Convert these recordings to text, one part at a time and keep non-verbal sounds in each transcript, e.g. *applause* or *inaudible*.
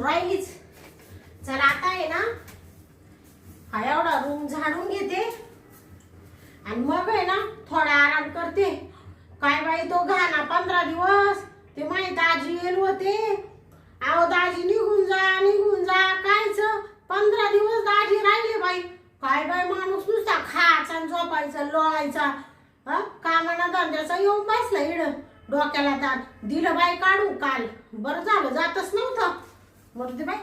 करून राहिलीच. चला आता आहे ना हा एवढा रूम झाडून घेते. आणि मग आहे ना थोडा आराम करते. काय बाई तो घाना पंधरा दिवस. ते माहीत दाजी येल होते. अहो दाजी निघून जा निघून जा कायच? पंधरा दिवस दाजी राहिले बाई. काय बाई माणूस नुसता खायचा आणि झोपायचा लोळायचा. हा? कामाना धंद्याचा येऊन बसला इड डोक्याला दात दिलं बाई काढू काल. बरं झालं जातच नव्हतं. मरते बाई.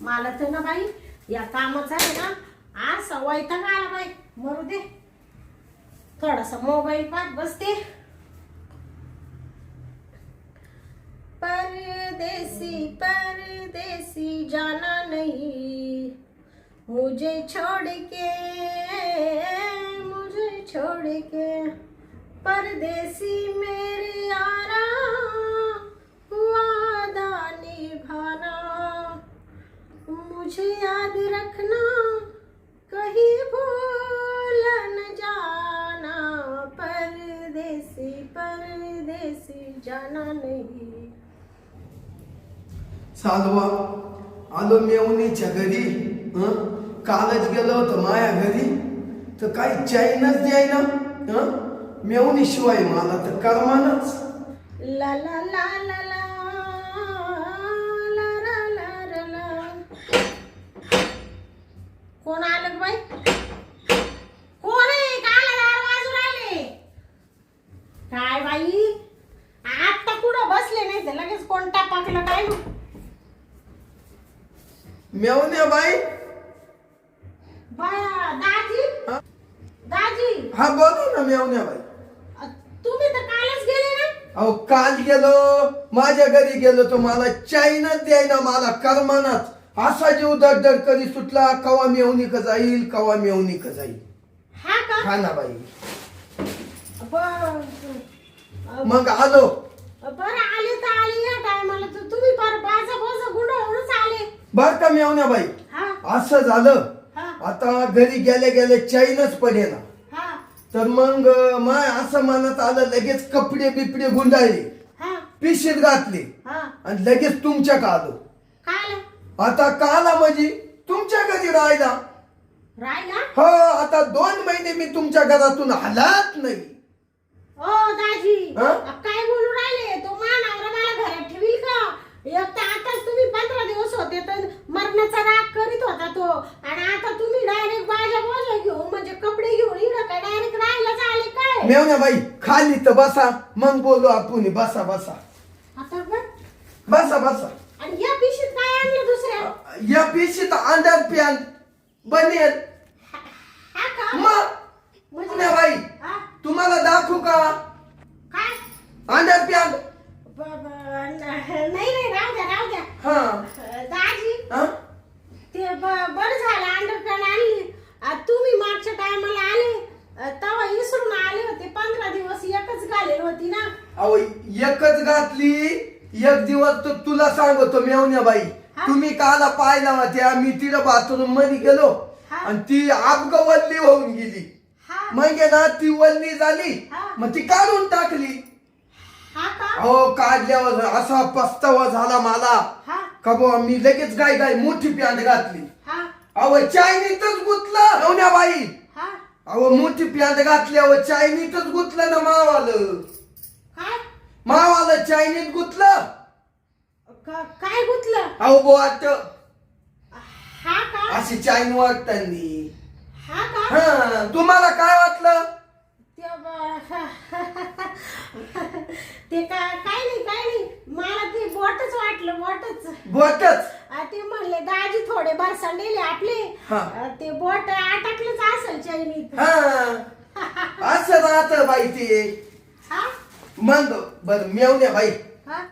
मला तर ना बाई या कामाचा आहे ना आज सवय तर आला बाई. मरू दे. थोडासा मोबाईल पाहत बसते. परदेसी परदेसी जाना नहीं. मुझे छोड़ के मुझे छोड़ के परदेसी मेरे आराम मुझे याद रखना कहीं भूल न जाना परदेसी परदेसी जाना नहीं साधवा आलो मेवणीच्या घरी हं? कालच गेलो होतो माया घरी तर काही चैनच द्यायना हं? मेवणी शिवाय मला तर करमानच ला ला ला ला ला ला ला ला. कोण आलं ग बाई कोण आहे काला दार वाजून आले काय बाई आता कुठं बसले नाही लगेच कोण टापाकलं काय? मेवण्या बाई. बाया दाजी? हा? दाजी? हा बोलू ना मेवण्या बाई. अ, तुम्ही तर कालच गेले ना? अहो काल गेलो माझ्या घरी गेलो तो मला चायनाच द्यायना मला करमानाच. असा जीव दगदग कधी सुटला कवा मेवणी का जाईल कवा मेवणी का जाईल. हा का? हा ना बाई. बर. मग आलो. बरं आले तर आले या टायमाला तर तुम्ही पर बाजा बाजा गुंडाळूनच आले. बर का मेवण्या बाई? हा. असं झालं हा. आता घरी गेल्या गेल्या चैनच पडेना. हा. तर मग माय असं मनात आलं लगेच कपडे बिपडे गुंडाळले. हा. पिशीत घातले. हा. आणि लगेच तुमच्या आलो काय आता काला म्हणजे तुमच्या घरी राहिला. राहिला? हो आता दोन महिने मी तुमच्या घरातून हलात नाही. ओ दाजी. हा? काय बोलू राहिले? तो मानावर मला घरात ठेवील का? एक तर आताच तुम्ही पंधरा दिवस होते तर मरणाचा राग करीत होता तो. आणि आता तुम्ही डायरेक्ट बाजा बोजा घेऊन म्हणजे कपडे घेऊन इकडं काय डायरेक्ट राहायला आले काय? मेवण्या बाई खाली तर बसा. मग बोलू आपण बसा बसा. आता बघ. बसा बसा. आणि या पिशीत काय आणलं दुसऱ्या? या पिशीत अंडर पॅन्ट बनेल. हा का? मग म्हणजे बाई. हा? तुम्हाला दाखवू का? काय? ब- ब- नाही नाही राहू द्या राहू द्या. हा. अ, दाजी हा? ते ब- बरं झालं अंडरपॅन्ट आणली. तुम्ही मागच्या टायमाला आले. अ, तेव्हा इसरून आले होते पंधरा दिवस एकच घालेली होती ना. अहो एकच घातली. एक दिवस तर तुला सांगतो मेवण्या बाई. हा? तुम्ही काला पाहिला होत्या मी तिला बाथरूममध्ये गेलो. हा? आणि ती अपगवल्ली होऊन गेली. मग आहे ना ती वल्ली झाली. मग ती काढून टाकली. हा अहो काढल्यावर असा पस्तावा झाला मला. का बुवा मी लगेच गाय गाय मोठी पॅन्ट घातली. हा. अहो चायनीतच गुतलं मेवण्या बाई. हा. अहो मोठी पॅन्ट घातल्यावर चायनीतच गुतलं ना मावालं. मावाला चायनीत गुतलं. काय गुतलं? अहो बोट हा अशी चाईन वाटतानी हा का? हा तुम्हाला काय वाटलं? ते ब- ते का काय नाही काय नाही. मला ते बोटच वाटलं बोटच. बोटच? आ, ते म्हणले दाजी थोडे बरसांडेले आपले. हा. आ, ते बोट अटकलंच असेल चैनीत. हा. असं राहत बाई ते. हा? मग बर मेवण्या बाई. हा?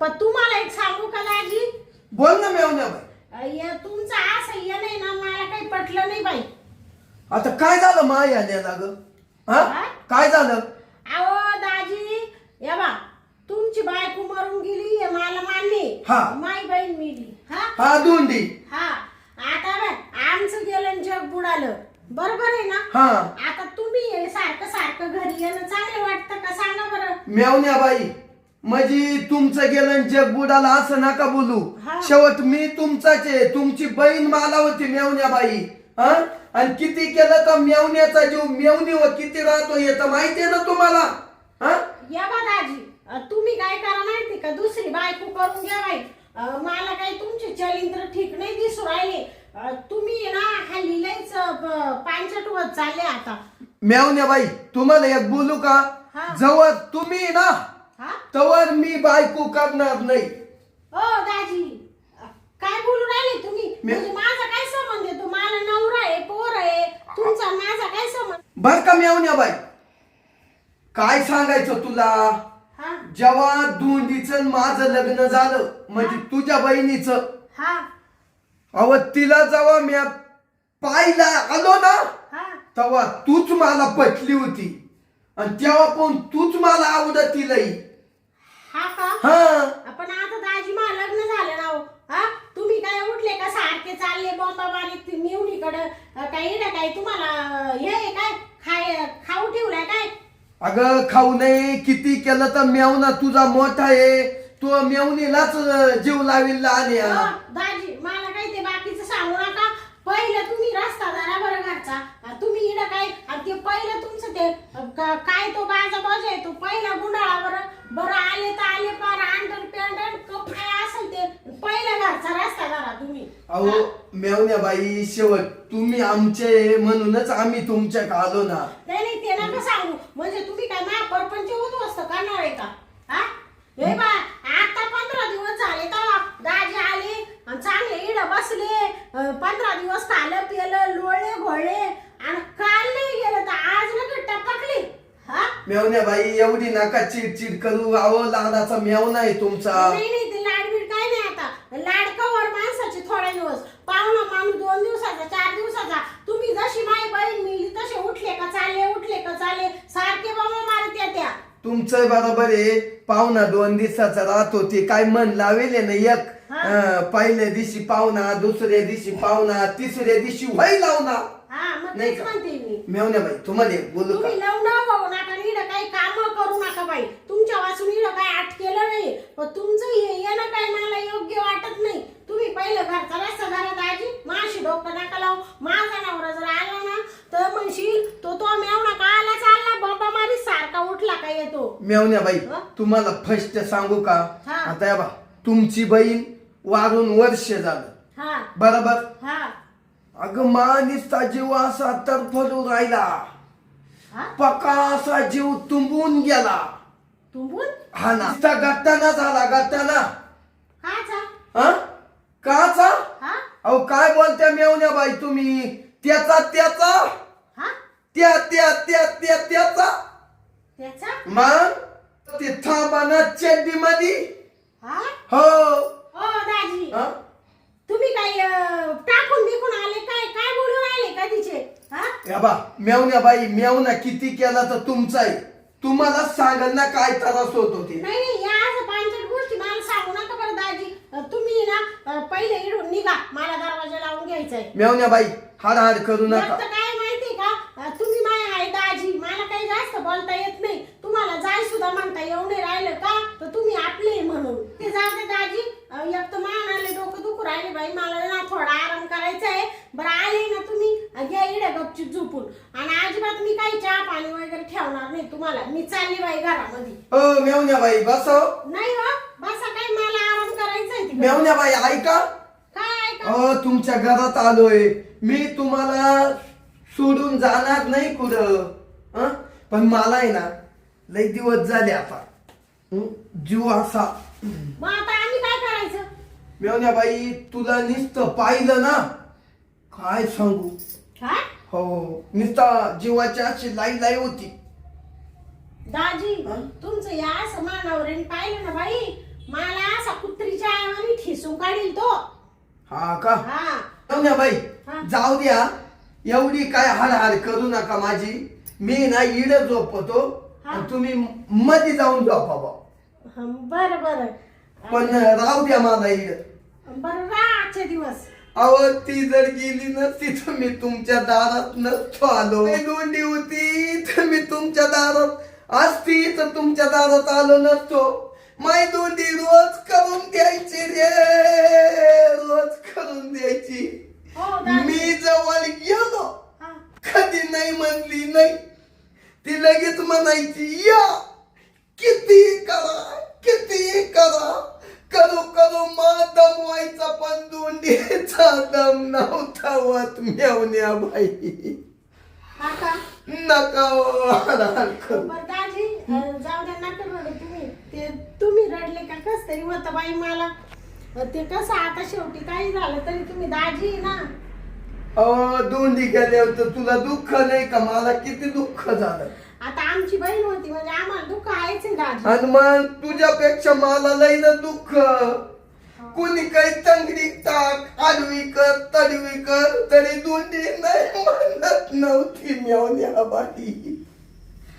पण तुम्हाला एक सांगू का दाजी? बोल ना मेवण्या बाई. तुमचं असं ये नाही ना मला काही पटलं नाही बाई. आता काय झालं माया आल्या ग हा? काय झालं? अहो दाजी या बा तुमची बायको मरून गेली हे मला मान्य आहे. हा. माई बहीण मिली. हा? हा दोंडी हा. आता बघ आमचं गेलं आणि जग बुडालं. बरोबर आहे ना? हा. आता तुम्ही हे सारखं सारखं घरी येणं चांगलं वाटतं का? सांगा बरं. मेवण्या बाई म्हणजे तुमचं गेलं आणि जग बुडाला असं नका बोलू. हा. शेवट मी तुमचाच आहे. तुमची बहीण मला होती मेवण्या बाई हा? आणि किती केलं तर मेवण्याचा जीव? मेवणीवर किती राहतो हे तर माहितीये ना तुम्हाला? हा? या अ, तुम्ही काय करा माहिती का? दुसरी बायको करून घ्या बाई. अ, मला काही तुमचे चरित्र ठीक नाही दिसू राहिले. अ, तुम्ही ना हल्ली लईच पांचट होत चालले आता. मेवण्या बाई तुम्हाला एक बोलू का? हा. जवळ तुम्ही ना हा? तवर मी बायको करणार नाही. ओ दाजी. काय बोलू राहिले तुम्ही? मी- म्हणजे माझा काय संबंध आहे? तुम्हाला नवरा आहे पोर आहे तुमचा माझा काय संबंध? बर का मेवण्या बाई. काय सांगायचं तुला? हा? जेव्हा दोंडीचं माझं लग्न झालं म्हणजे तुझ्या बहिणीचं हा? अव तिला जेव्हा मी पाहिला आलो ना हा? तेव्हा तूच मला पटली होती. आणि तेव्हा पण तूच मला आवडती लई हा का? हा. आपण आता दाजी मा लग्न झालं ना हो. हा? तुम्ही काय उठले का? सारखे चालले बॉम्बा मारित मिवणीकडं? काही इडं काय तुम्हाला हे आहे काय? खाय खाऊ ठेवलाय काय? अगं खाऊ नये. किती केलं तर मेवना तुझा मोठा आहे. तो मेवणीलाच जीव लावील हो, दाजी मला काही ते बाकीचं सांगू नका. पहिलं तुम्ही रस्ता धरा बरं घरचा. अं, तुम्ही इडं काय? आणि ते पहिलं तुमचं ते अं, क- काय तो बाजा बाजा आहे? तो पहिला गुंडाळा बरं. बरं आले तर आले पार अंडर पॅन्ट कप काय असेल ते पहिला घरचा रस्ता धरा तुम्ही अहो मेवण्या बाई शेवट तुम्ही आमचे म्हणूनच आम्ही तुमच्या आलो ना. नाही नाही ते नका सांगू? म्हणजे तुम्ही काय ना परपंच उद्ध्वस्त करणार आहे का? हा? हे बा आता पंधरा दिवस झाले का दाजी आले आणि चांगले इड बसले. पंधरा दिवस खाल्लं पिलं लोळले घोळले. आणि काल नाही गेलं तर आज ना टपकली. मेवण्या बाई एवढी नका चिडचिड करू. अहो लाडाचा मेवना आहे तुमचा. नाही नाही ते लाडबीड काय नाही आता. लाडकावर माणसाचे थोडे दिवस. पाहुणा माणूस दोन दिवसाचा चार दिवसाचा. तुम्ही जशी माई बहीण मिली तसे उठले का चालले उठले का चालले? सारखे बाबा मारत तुमचं बरोबर आहे. पाहुणा दोन दिवसाचा राहतो ते काय मन लावेल ना एक. अं, पहिल्या दिवशी पाहुणा दुसऱ्या दिवशी पाहुणा तिसऱ्या दिवशी हा मग नाही तेच का? म्हणते मी. मेवण्या बाई तुम्हाला एक बोलू का? तुम्ही होऊ नका नीड काही काम करू नका बाई इडं काय आठ केलं नाही. पण तुमचं हे येणं काय मला योग्य वाटत नाही. तुम्ही पहिलं घरचा रस्ता घरात आजी. माशी डोकं नका लावू. माझा नवरा जर आला ना तर म्हणशील तो तो मेवणा का आला चालला? बाबा मारी सारखा उठला का येतो? मेवण्या बाई हा? तुम्हाला फर्स्ट सांगू का? हा. आता या बा तुमची बहीण वारून वर्ष झालं. हा. बरोबर? हा. अगं मानिसचा जीव असा तरफडू राहिला. हा? पका असा जीव तुंबून गेला. तुंबून? हा ना. नुसता गट्टाना झाला गट्टाना काचा हा? काचा हा? अहो काय बोलत्या मेवण्या बाई तुम्ही? त्याचा त्याचा. हा? त्या त्या त्या त्या त्याचा. त्याचा? मग? ते थांबाना चड्डी मध्ये हा? हो. ओ दाजी. हा? तुम्ही काय अं, टाकून बिकून आले काय? काय बोलून आले का तिचे? हा? या बा मेवण्या बाई मेवना किती केला तर तुमचा आहे. तुम्हाला सांगल ना काय त्रास होतो ते नाही नाही या असं पांचट गोष्टी मला सांगू नका बरं दाजी. अं, तुम्ही ना अं, पहिले इडून निघा. मला दरवाजा लावून घ्यायचाय. मेवण्या बाई हाड हाड करू नका. काय माहितीये का? अं, तुम्ही माय आहे दाजी. मला काही जास्त बोलता येत जाय सुद्धा म्हणता येऊ नाही राहिलं का? तर तुम्ही आपले म्हणून. ते जाते दाजी. अं, एक तर मान आले डोकं दुखू राहिले बाई. मला ना थोडा आराम करायचा आहे. बरं आले ना तुम्ही? अं, घ्या इडे गपचूप झोपून. आणि अजिबात मी काही चहा पाणी वगैरे ठेवणार नाही तुम्हाला. मी चालली बाई घरामध्ये. हो मेवण्या बाई बसव नाही हो बसा काय? मला आराम करायचा आहे तिकडे. मेवण्या बाई ऐका. काय ऐका? अहो तुमच्या घरात आलोय. मी तुम्हाला सोडून जाणार नाही कुठं. हं? पण मला आहे ना लई दिवस झाले आता. हं? जीव असा. मग आता आम्ही काय करायचं? मेवण्या बाई तुला नुसतं पाहिलं ना? काय सांगू? काय? हो नुसता जीवाची अशी लाई लाई होती. दाजी हा? तुमचं या असं मानावरीने पाहिलं ना बाई मला असा कुत्रीच्या आवानी ठेसून काढील तो. हा का? हा. मेवण्या बाई हा. जाऊ द्या. एवढी काय हाड करू नका माझी. मी ना इड झोपतो. हा. आणि तुम्ही मध्ये जाऊन झोपा बा हं, बरं बरं. पण राहू द्या मला इड. बरं आजचे दिवस. अहो ती जर गेली नसती तर मी तुमच्या दारात नसतो आलो. ती दोंडी होती तर मी तुमच्या दारात असती तर तुमच्या दारात आलो नसतो. माय दोंडी रोज करून द्यायची रे रोज करून द्यायची हो दाजी मी जवळ गेलो हा. कधी नाही म्हणली नाही ती लगेच म्हणायची या किती करा किती करा करू करू मा दमवायचा पण दोंडीचा दम नव्हता होत मेवण्या बाई हा का नका वाढाल करू. बरं दाजी अं, जाऊ द्या नका रडू तुम्ही ते तुम्ही रडले का कस तरी होतं बाई मला अं, ते कसं आता शेवटी काही झालं तरी तुम्ही दाजी आहे ना. अहो दोंडी गेल्यावर तर तुला दुःख नाही का? मला किती दुःख झालं. आता आमची बहीण होती म्हणजे आम्हाला दुःख आहेच आहे दाजी. आणि मग तुझ्यापेक्षा मला लई ना दुःख. कुणी काही तंगडी टाक आडवी कर तडवी कर तरी दोंडी नाही म्हणत नव्हती मेवण्या बाई.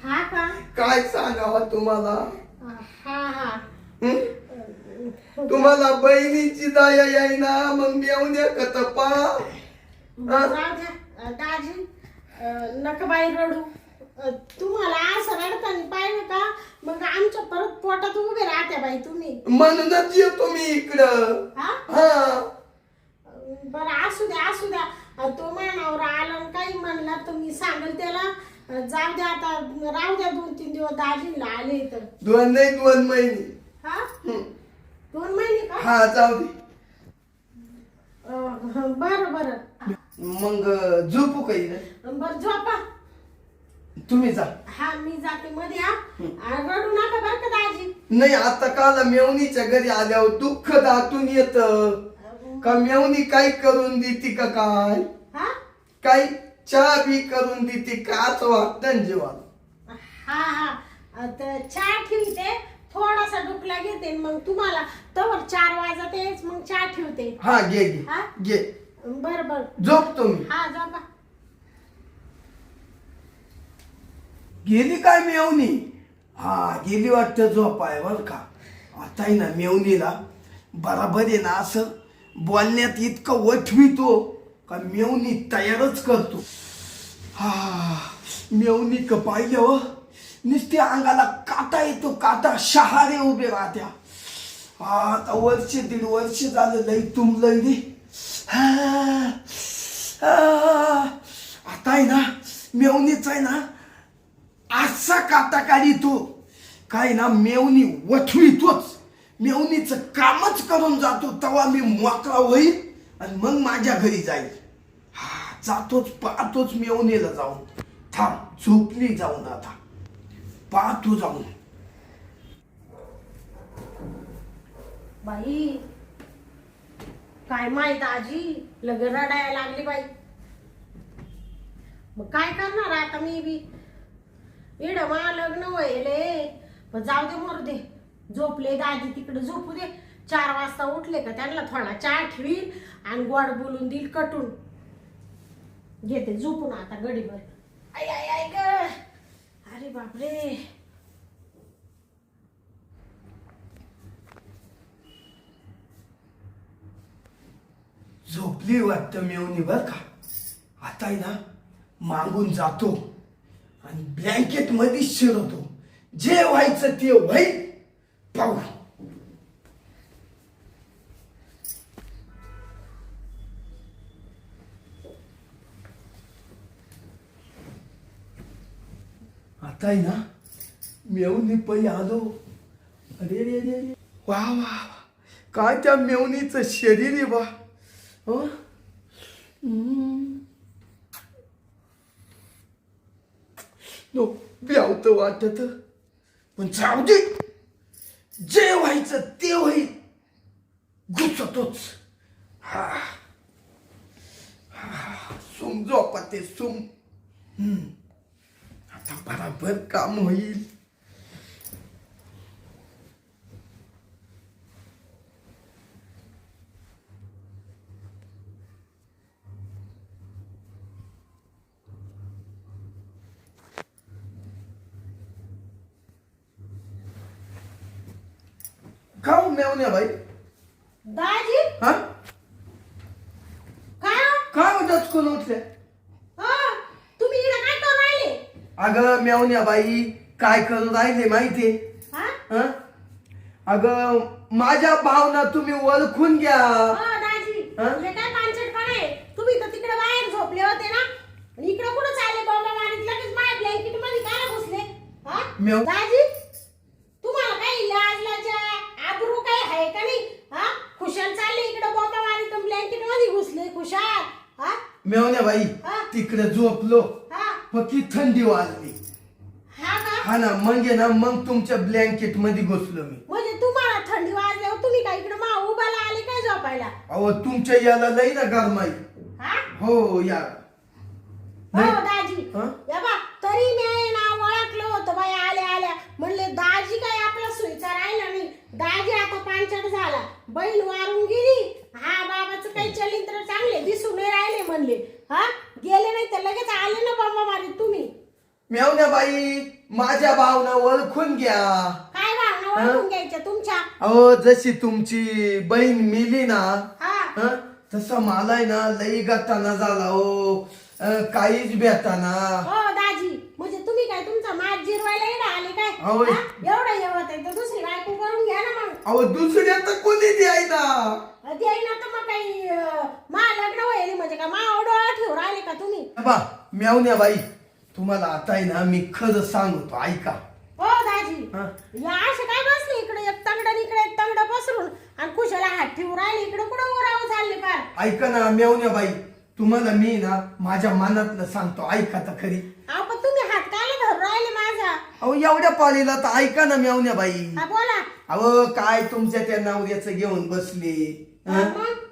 हा का? काय सांगावा तुम्हाला? हा हा. हं? तुम्हाला बहिणीची दया येईना मग मेवण्या अं, दाजी नका बाई रडू. तुम्हाला असं रडताना पाहिलं का? मग आमच्या परत पोटात उभे राहत्या बाई तुम्ही. म्हणूनच येतो मी इकडं. हा? हा. बरं असू द्या असू द्या. तो मानावर आला आणि काही म्हणला तर मी सांगेल त्याला. जाऊ द्या आता राहू द्या दोन तीन दिवस. दाजीला आले तर दोन नाही दोन महिने. हं. दोन महिने का? हा जाऊ दे. अं, बरं बरं. मग झोपू काही बरं झोपा. तुम्ही जा. हा मी जाते मध्ये हा. रडू नका बरं का दाजी? नाही आता काल मेवणीच्या घरी आल्यावर दुःख दाटून येत. का मेवणी काय करून देते का काय? हा? काही चहा बी करून देते का? असं वाटतं जीवाला. हा हा. अं, तर चहा ठेवते. थोडासा डुकला घेते आणि मग तुम्हाला. तवर चार वाजत येच मग चहा ठेवते. हा घे घे. हा? घे. बर बर. झोपतो मी हा झोपा. गेली काय मेवणी? हा गेली वाटतं झोपाय बर का. आता आहे ना मेवणीला बराबर आहे ना असं बोलण्यात इतकं वठवितो का मेवणी तयारच करतो. हा मेवणी क पाहिलं हो. नुसत्या अंगाला काटा येतो काटा शहारे उभे राहत्या. आता वर्ष दीड वर्ष झालं लई तुमलंय रे. हा, हा. आता आहे ना मेवणीच आहे ना असा काटा काढितो. काय ना मेवणी वठवितोच मेवणीचं कामच करून जातो तेव्हा मी मोकळा होईल आणि मग माझ्या घरी जाईल हा जातोच पाहतोच मेवणीला जाऊन. थांब झोपली जाऊन आता. पाहतो जाऊन. बाई काय माहीत आजी? लग रडायला लागली बाई. मग काय करणार आता मी बी? इड मा लग्न व्हायले. पण जाऊ दे मरू दे. झोपले दादी तिकडे झोपू दे. चार वाजता उठले का त्यांना थोडा चहा ठेवील आणि गोड बोलून देईल कटून. घेते झोपून आता गडीभर. आई आई आय ग. अरे बापरे. झोपली वाटतं मेवणी बर का? आता आहे ना मागून जातो आणि ब्लँकेटमध्ये शिरवतो जे व्हायचं ते होईल. पाहू. आता आहे ना मेवणी पै आलो. अरे रे रे वा वा काय त्या मेवणीचं शरीर आहे बा. हं? हम्म. नो ब्यावत वाटत. पण जाऊ दे. जे व्हायचं ते होईल. घुसतोच हा. हा. सुम झोपते सुम. हम्म. आता बराबर काम होईल खाऊ मेवण्या बाई दाजी हा काय हो? काय म्हणतात कोण उठल्या हा, तुम्ही इकडे काय करू राहिले अगं मेवण्या बाई काय करू राहिले माहितीये हा? हं? अगं माझ्या भावना तुम्ही ओळखून घ्या. हो दाजी. हा? हे काय आहे? तुम्ही तर तिकडे बाहेर झोपले होते ना? आणि इकडे कुठं चालले बाबा मारीत लगेच माझ्या ब्लँकेटमध्ये काय घुसले? हा. दाजी तुम्हाला काही आबरू काय आहे का नाही? हा? खुशाल चालले इकडे बाबा मारीत ब्लँकेटमध्ये घुसले खुशाल. हा? मेवण्या बाई हा? तिकडे झोपलो. पक्की थंडी वाजली. हा का हा ना मग आहे ना मग तुमच्या ब्लँकेटमध्ये घुसलो मी. म्हणजे तुम्हाला थंडी वाजल्यावर तुम्ही काय इकडे मा उभाला आले काय झोपायला? अहो तुमच्या याला लई ना गरमाई हा? हो या. हो नाही. दाजी. हा? या बा तरी मी ना ओळखलं होतं बाई आल्या आल्या. म्हणले दाजी काय आपला सुईचा राहिला नाही. दाजी आता पांचट झाला. बैल वारून गेली. हा बाबाचं काही चलिंत्र चांगले दिसून नाही राहिले म्हणले. हा? गेले नाही तर लगेच आले ना बाबा मारी तुम्ही. मेवण्या बाई माझ्या भावना ओळखून घ्या. काय भावना ओळखून घ्यायच्या तुमच्या? अहो जशी तुमची बहीण मिली ना हा. हं, तसं मला आहे ना लई गताना झाला हो. अं, काहीच भेटाना. हो दाजी. म्हणजे तुम्ही काय तुमचा मात जिरवायला येणं आले काय? अहो. हा? एवढं येवत आहे तर दुसरी बायको करून घ्या ना मग. अहो दुसऱ्या तर कोणी द्यायना देई ना तर मग काही अं, मा लग्न व्हायले म्हणजे का मा डोळा ठेवू राहिले का तुम्ही? बा मेवण्या बाई. तुम्हाला आता आहे ना मी खरं सांगतो ऐका. हो दाजी. या असे काय बसले इकडे? एक तंगड आणि इकडे एक तंगड पसरून आणि कुशाला हात ठेवू राहिले. इकडे कुठं ओरावं चालले पार ऐका ना मेवण्या बाई. तुम्हाला मी ना माझ्या मनातलं सांगतो ऐका तर खरी. अहो पण तुम्ही हात कायला धरून राहिले माझा अहो एवढ्या पाळीला तर ऐका ना मेवण्या बाई. हा बोला. अहो काय तुमच्या त्या नवऱ्याचं घेऊन बसले? हं?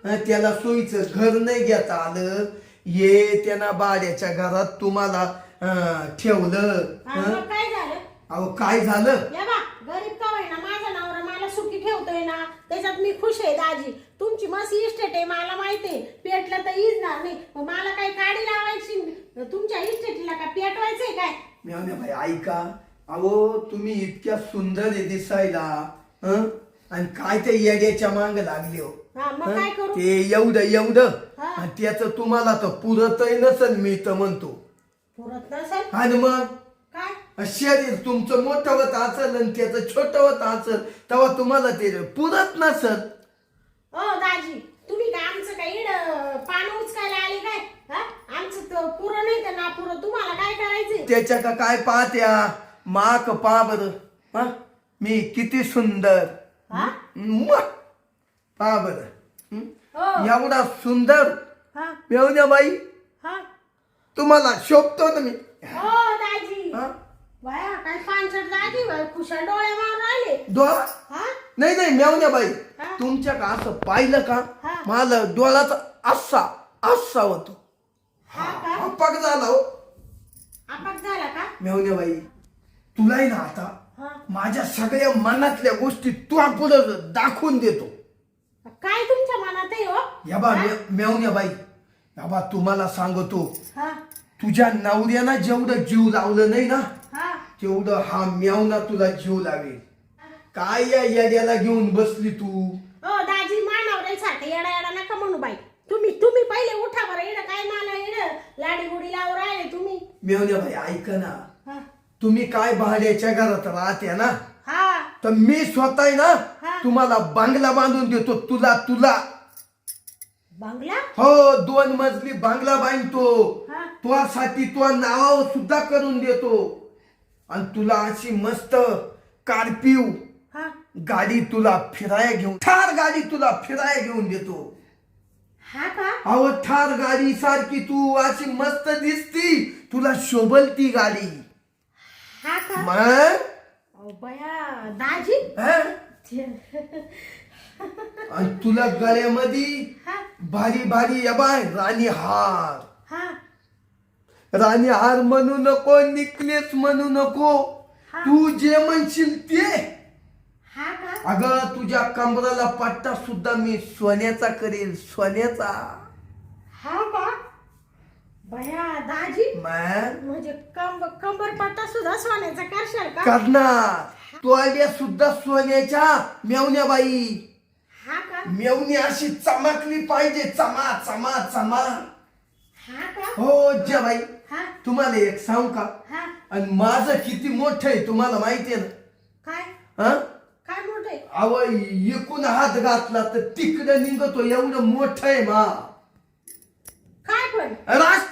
हं, त्याला सोयीचं घर नाही घेता आलं. ये त्यांना बाड्याच्या घरात तुम्हाला अं, ठेवलं. हा, हं? मग काय झालं? अहो काय झालं? या बा गरीब का होईना? माझा नवरा मला सुखी ठेवतोय ना. त्याच्यात मी खुश आहे दाजी. तुमची मस्त इस्टेट आहे मला माहिती आहे. पेटलं तर इजणार नाही. मग मला काही काडी लावायची? तुमच्या इस्टेटीला का पेटवायचंय काय? मेवण्या बाई ऐका. अहो तुम्ही इतक्या सुंदर आहे दिसायला हं? आणि काय ते येड्याच्या मांग लागले हो? हा मग हं? काय करू? ते एवढं एवढं. हा. आणि त्याचं तुम्हाला तर पुरतही नसेल मी तर म्हणतो. पुरत नसेल? आणि मग? काय? शरीर तुमचं मोठं होत असेल आणि त्याचं छोटं होत असेल तेव्हा तुम्हाला ते पुरत नसल. ओ दाजी तुम्ही काय आमचं काय इड पान उचकायला आले काय? हा? आमचं तर पुरं नाही तर ना पुरं तुम्हाला काय करायचंय? त्याच्या का काय पाहत्या? माक पा बर मी किती सुंदर. हा? म, पहा बर हो. एवढा सुंदर. हा. मेवण्या बाई हा. तुम्हाला शोभतो ना मी. हो दाजी. हा? बाया काय पानसट दाजी बाय कुशल डोळे मारून राहिले. डोळा? हा? नाही नाही मेवण्या बाई हा? तुमच्या का असं पाहिलं का? हा. मला डोळ्याचा असा असा होतो. हा का? अपाक झाला हो. आपाक झाला का? मेवण्या बाई तुलाही ना आता हा. माझ्या सगळ्या मनातल्या गोष्टी तू पुढं दाखवून देतो. काय तुमच्या मनात आहे हो? या बा मेवण्या बाई. या बा तुम्हाला सांगतो. हा. तुझ्या नवऱ्यानं जेवढं जीव लावलं नाही ना हा. तेवढं हा मेवना तुला जीव लावेल काय या येड्याला घेऊन बसली तू? ओ दाजी मानवरेल सारखं. येडा येडा नका म्हणू बाई. तुम्ही तुम्ही पहिले उठा बरं. येडं काय मला येडं लाडी गुडी लावून राहिले तुम्ही. मेवण्या बाई ऐक ना. हा. तुम्ही काय भाड्याच्या घरात राहते ना? हा. तर मी स्वतः ना हा. तुम्हाला बांगला बांधून देतो तुला तुला. बंगला? हो दोन मजली बांगला बांधतो. हा. तुझ्यासाठी तुझा नाव सुद्धा करून देतो. आणि तुला अशी मस्त कार्पिव हा. गाडी तुला फिराया घेऊन ठार गाडी तुला फिराया घेऊन देतो. हा का? अहो ठार गाडी सारखी तू अशी मस्त दिसती. तुला शोभल ती गाडी. मग अहो बया दाजी? हं? *laughs* आणि तुला गळ्यामध्ये हा? भारी भारी या बाय राणी हार. हा? राणी हार म्हणू नको निकलेस म्हणू नको. तू जे म्हणशील ते. हा का? अगं तुझ्या कमराला पट्टा सुद्धा मी सोन्याचा करेल सोन्याचा. हा का? बया दाजी. मॅन म्हणजे कंब कंबर पट्टा सुद्धा सोन्याचा करशाल का? करणार. तोड्या सुद्धा सोन्याच्या मेवण्या बाई हा का? मेवणी अशी चमकली पाहिजे चमा चमा चमा. हा का? हो ज्या बाई हा. तुम्हाला एक सांगू का? हा. आणि माझं किती मोठं आहे तुम्हाला माहिती आहे ना? काय? हं? काय मोठे अव एकूण हात घातला तर तिकडं निघतो एवढं मोठं आहे मा. काय पण?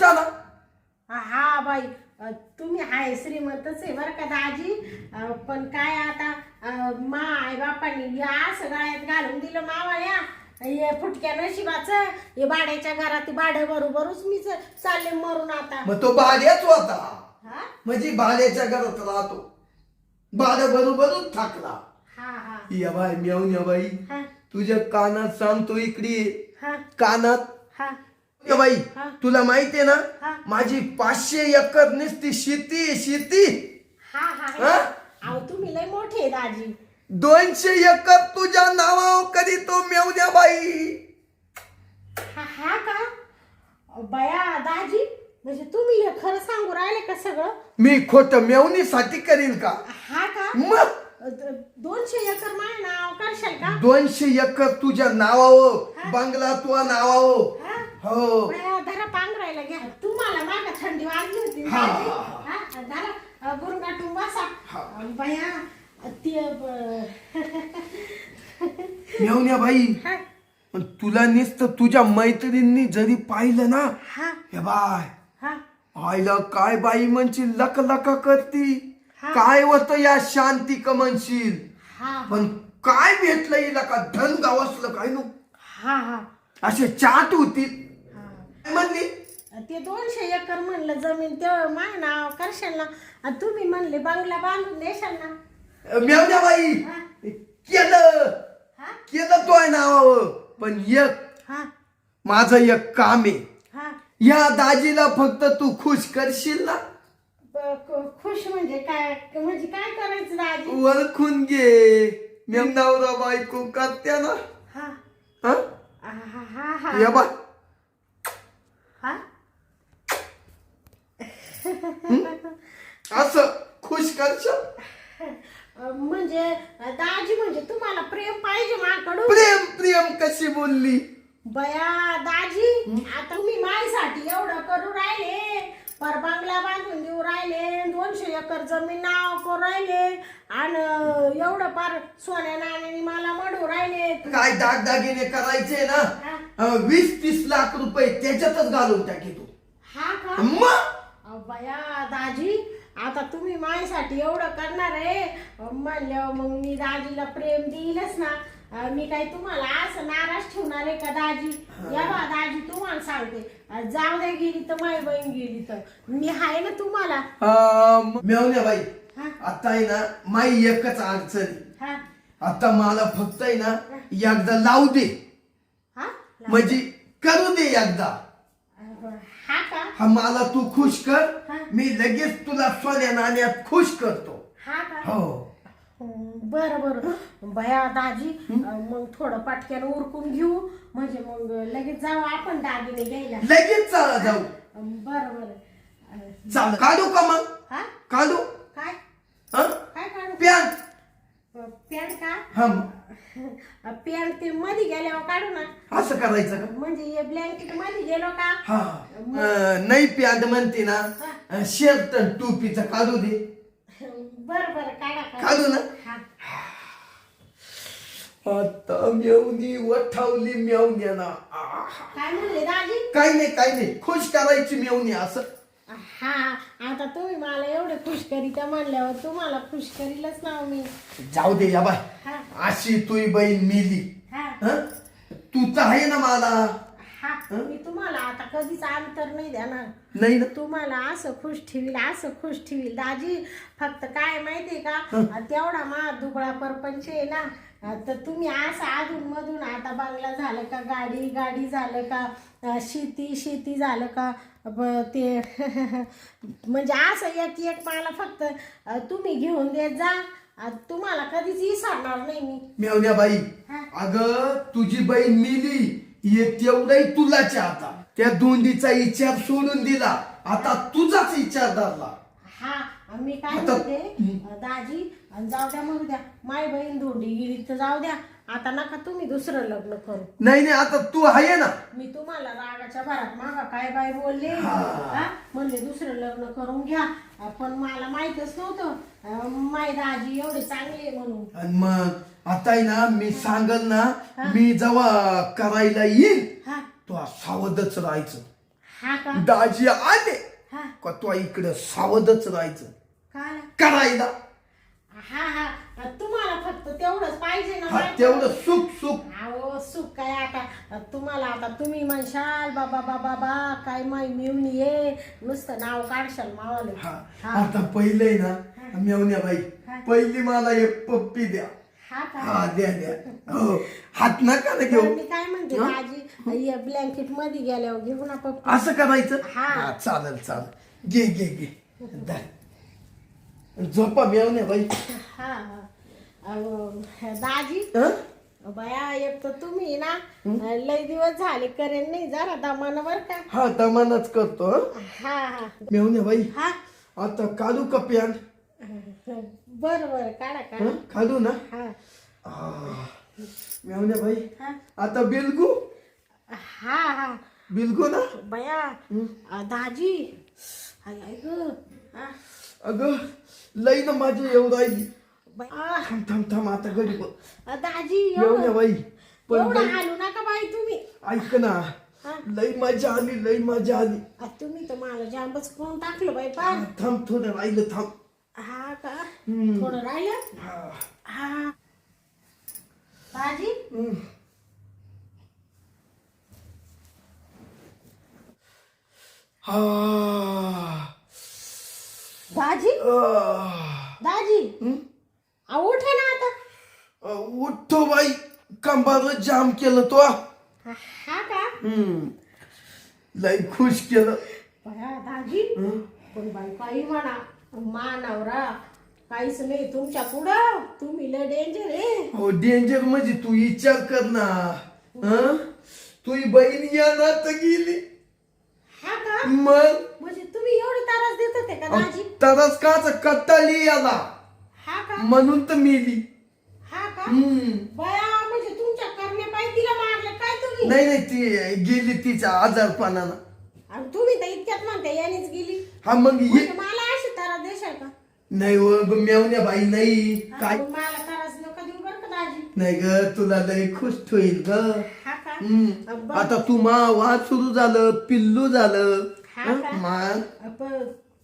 राष्ट्राला हा बाई. अ, तुम्ही आहे श्रीमंतच आहे बरं का दाजी. अ, पण काय आता अ, मा आई बापानी या असं गळ्यात घालून दिलं मावळ्या हे फुटक्या नशिबाचं हे भाड्याच्या घरात भाडं बरोबरच मी चालले मरून आता. मग तो भाड्याच होता. हा? म्हणजे भाड्याच्या घरात राहतो. भाड्या बरोबरच थाकला. हा हा. या बाई मेवून या बाई हा. तुझ्या कानात सांगतो इकडे. हा. कानात हा. या बाई. तुला माहितीये ना. माझी पाचशे एकर नुसती शेती शेती. हा हा. हा? अहो तुम्ही लय मोठे आहे दाजी. दोनशे एकर तुझ्या नावावर कधी तो मेवण्या बाई. हा हा का? अ, बया दाजी म्हणजे तुम्ही हे खरं सांगू राहिले का सगळं? मी खोट मेवणीसाठी करील का? हा का? मग? द- दोनशे एकर माय नाव करशाल का? दोनशे एकर तुझ्या नावावर बंगला तुझ्या नावावर. हा? बया, धरा पांघरायला घ्या. तुम्हाला माग थंडी वाजली होती. हा, दाजी. हा, हा, धरा. बया अ, ते ब- मेवण्या बाई हा, पण तुला नुसतं तुझ्या मैत्रिणींनी जरी पाहिलं ना हा. हे बाय हा. आईला काय बाई म्हणशील लक लक करती? हा. काय होत या शांती का म्हणशील? हा पण काय भेटलं हिला का? धन गावसलं काय नु हा हा. असे चाट होती. म्हणली? ते दोनशे एकर म्हणलं जमीन ते माय नाव करशाल ना. आणि तुम्ही म्हणले बंगला बांधून देशाल ना. मेवण्या बाई. हा. केलं. हा? केलं तो आहे नावावर. पण एक हा. माझं एक काम आहे. हा. या दाजीला फक्त तू खुश करशील ना? ब- खुश म्हणजे काय? म्हणजे काय करायचं दाजी? ओळखून घे. मी नवरा बायको करत्या ना. हा. हा? हा हा हा. या बा. हा? असं खुश करशील? म्हणजे दाजी म्हणजे तुम्हाला प्रेम पाहिजे माझ्याकडून प्रेम प्रेम कशी बोलली? बया दाजी आता तुम्ही माझ्यासाठी एवढं करू राहिले. पर बंगला बांधून देऊ राहिले. दोनशे एकर जमीन नाव करू राहिले. आणि एवढं पार सोन्या नाण्याने मला मडू राहिले. काय दागदागिने करायचे ना? हा. अं, वीस तीस लाख रुपये त्याच्यातच घालून टाकी तू हा का? मग? अहो, बया दाजी आता तुम्ही माझ्यासाठी एवढं करणार आहे. म्हणल्यावर मग मी दाजीला प्रेम देईलच ना. मी काही तुम्हाला असं नाराज ठेवणार आहे का दाजी? या बा दाजी तुम्हाला सांगते. जाऊ द्या गेली तर माई बहीण गेली तर. मी आहे ना तुम्हाला? मेवण्या बाई. हा. आता आहे ना माई एकच अडचण. हा. आता मला फक्त आहे ना एकदा लावू दे. हा? म्हणजे करू दे एकदा. हा का? हा मला तू खुश कर. हा. मी लगेच तुला सोन्या नाण्यात खुश करतो. हा का? हो. बर बर. बया दाजी मग थोडं पाटक्यानं उरकून घेऊ. म्हणजे मग लगेच जाऊ आपण दागिने घ्यायला. लगेच चला जाऊ. बर बर. चाल काढू का मग? हा? काढू? काय? हा? काय काढू? पॅन्ट पॅन्ट का? हा. पॅन्ट ते मध्ये गेल्यावर काढू ना. असं करायचं का? म्हणजे हे ब्लँकेटमध्ये गेलो का? हा. अं, नाही पॅन्ट म्हणते ना. आणि टोपीचं काढू दे. बर बर काढा काढा. काढू ना. हा. आता मेवणी वठावली मेवण्या ना आहा. काय म्हणले दाजी? काही नाही काही नाही. खुश करायची मेवणी असं. हा आता तुम्ही मला एवढे खुश करीता म्हणल्यावर तुम्हाला खुश करीलच ना मी. जाऊ दे या बाय. हा. अशी तुही बहीण मिली. हा. हं? तू तर आहे ना मला. हा मी तुम्हाला आता कधीच अंतर नाही देणार. नाही ना? तुम्हाला असं खुश ठेवील असं खुश ठेवील. दाजी फक्त काय माहितीये का? तेवढा मा दुबळा परपंच आहे ना. तर तुम्ही असं अधून मधून आता बंगला झालं का? गाडी गाडी झालं का? शेती शेती झालं का? ते *laughs* म्हणजे असं एक एक मला फक्त तुम्ही घेऊन देत जा. तुम्हाला कधीच विसरणार नाही मी. मेवण्या बाई. अगं तुझी बहीण मिली. तेवढंही तुलाच आहे आता त्या दोंडीचा विचार सोडून दिला. आता तुझाच विचार धरला. हा मी काय आता- म्हणते? दाजी अं, जाऊ द्या मरू द्या. माय बहीण धोंडी गेली तर जाऊ द्या. आता नका तुम्ही दुसरं लग्न करू. नाही नाही आता तू आहे ना? मी तुम्हाला रागाच्या भरात मागा काय बाय बोलले? हा. हा? म्हणले दुसरं लग्न करून घ्या. पण मला माहितच नव्हतं. अं, माय दाजी एवढे चांगले आहे म्हणून. आणि मग? आता आहे ना मी सांगल ना मी जेव्हा करायला येईल हा. तो सावधच राहायचं. हा का? दाजी आले हा. का तो इकडं सावधच राहायचं. काय करायला. हा हा. तुम्हाला फक्त तेवढंच पाहिजे ना हा? तेवढं सुख सुख. अहो सुख काय आता? तुम्हाला आता तुम्ही म्हणशाल बाबा बाबा बा काय माय मिळून ये. नुसतं नाव काढशाल मावाले. हा. हा. आता पहिले ना मेवण्या बाई. पहिली मला एक पप्पी द्या. हा का हा द्या द्या. हो हात नका ना घेऊ. मी काय म्हणते दाजी ब्लँकेटमध्ये गेल्यावर घेऊ ना पप्पा. असं करायचं हा. हा चालेल चालेल. घे घे घे. दा. झोपा मेवण्या बाई. हा हा. अहो, दाजी. हं? बया एक तर तुम्ही ना लय दिवस झाले करेन नाही जरा दमान बर का? हा दमानच करतो हं? हा हा. मेवण्या बाई. हा. आता काढू का प्यान? बर बर काढा काढा. हं? काढू ना? हा. आ, मेवण्या बाई हा. आता बिलगू? हा हा. बिलगू ना? बया अ, दाजी. हाय ग. हा, अगं लई ना माझी येऊ राहिली. बया, थांब थांब थांब आता घरी बघ. अ, दाजी मेवण्या एवढं बाई पण एवढं लई- हालू नका बाई तुम्ही. ऐक ना हा. लई मजा आली लई मजा आली. अ, तुम्ही तर मला जांबच करून टाकलं बाई थांब थोडं राहिलं थांब. हा का हम्म. थोडं राहिलं हा. हा दाजी हम्म. हा. दाजी आह. दाजी हम्म. उठा ना आता उठतो बाई कंबार जाम केलं तो हा का हम्म. लई खुश केलं बया दाजी काही म्हणा मानावरा काहीच नाही तुमच्या पुढं? तुम्ही लय डेंजर आहे. हो डेंजर म्हणजे तू विचार कर ना. हं? तुझी बहीण येणार तर गेली. हा का? मग? म्हणजे तुम्ही एवढे त्रास देत होते का दाजी? तरच काच कट्टाली याला? हा का? म्हणून तर मेली. हा का? हम्म. बया म्हणजे तुमच्या करण्यापायी तिला मारलं काय तुम्ही? नाही नाही ती गेली तिच्या आजारपणानं. आणि तुम्ही तर इतक्यात म्हणते यानेच गेली. हा मग ये म्हणजे मला देशाल का? नाही व ग, मेवण्या बाई नाही. काय? मला त्रास नका देऊ बरं का दाजी. नाही ग तुला लई खुश होईल ग. हा का? हम्म. बरं. आता तू मा वाद सुरू झालं पिल्लू झालं. हा हं? का? मान पण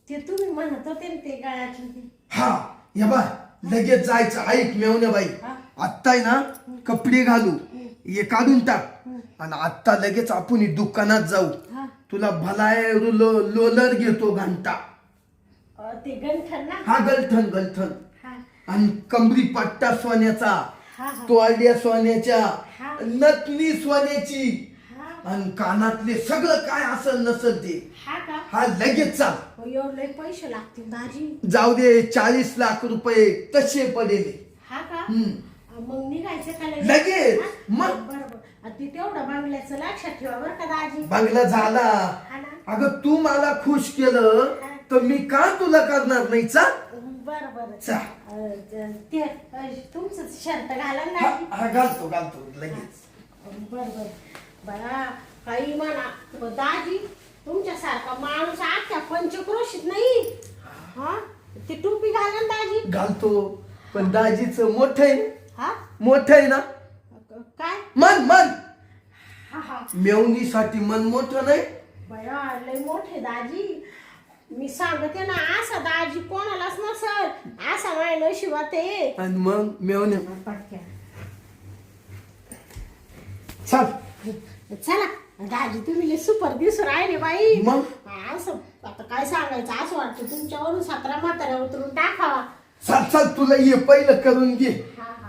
ते तुम्ही म्हणत होते ना ते गळ्यातलं ते. हा या बाय लगेच जायचं. ऐक मेवण्या बाई. हा. आत्ता आहे ना कपडे घालू. हे काढून टाक. आणि आत्ता लगेच आपण ही दुकानात जाऊ. हा. तुला भलाय लोलर घेतो घंटा. ते गंठन ना? हा गलथन गलथन हा. आणि कमरी पट्टा सोन्याचा हा हा. सोन्याच्या हा. नथनी सोन्याची. हा. आणि कानातले सगळं काय असेल नसल ते हा का? हा लगेच चाल. हो, एवढे पैसे लागतील जाऊ दे चाळीस लाख रुपये तसे पडेल. हा का? हम्म. अ, मग निघायचं का लगेच. हा? मग? ते तेवढं बांगल्याचं लक्षात ठेवा बरं का दाजी. बंगला झाला. हा ना? अगं तू मला खुश केलं. तर मी का तुला करणार नाही? चा. बरं बरं. चा. अ, ज- ते अ, तुमचं शर्ट घाला हा हा, घालतो घालतो लगेच. बर बर. बया काही म्हणा पण दाजी तुमच्यासारखा माणूस पंचक्रोशीत नाही? हा? ते टोपी घाला ना दाजी. घालतो. पण दाजीच मोठ आहे. हा? मोठ आहे ना? क- काय? मन मन. हा हा. मेवणीसाठी मन मोठं नाही. बया लय मोठे दाजी. मी सांगते ना असा दाजी कोणालाच नसल. असा माझ्या नशिबात आहे आणि मग पटक्या. चल. चला दाजी तुम्ही लय सुपर दिसू राहिले बाई. मग? असं आता काय सांगायचं असं वाटतं तुमच्यावरून सतरा म्हाताऱ्या उतरून टाकावा. चल चल तुला ये पहिलं करून घे. हा हा.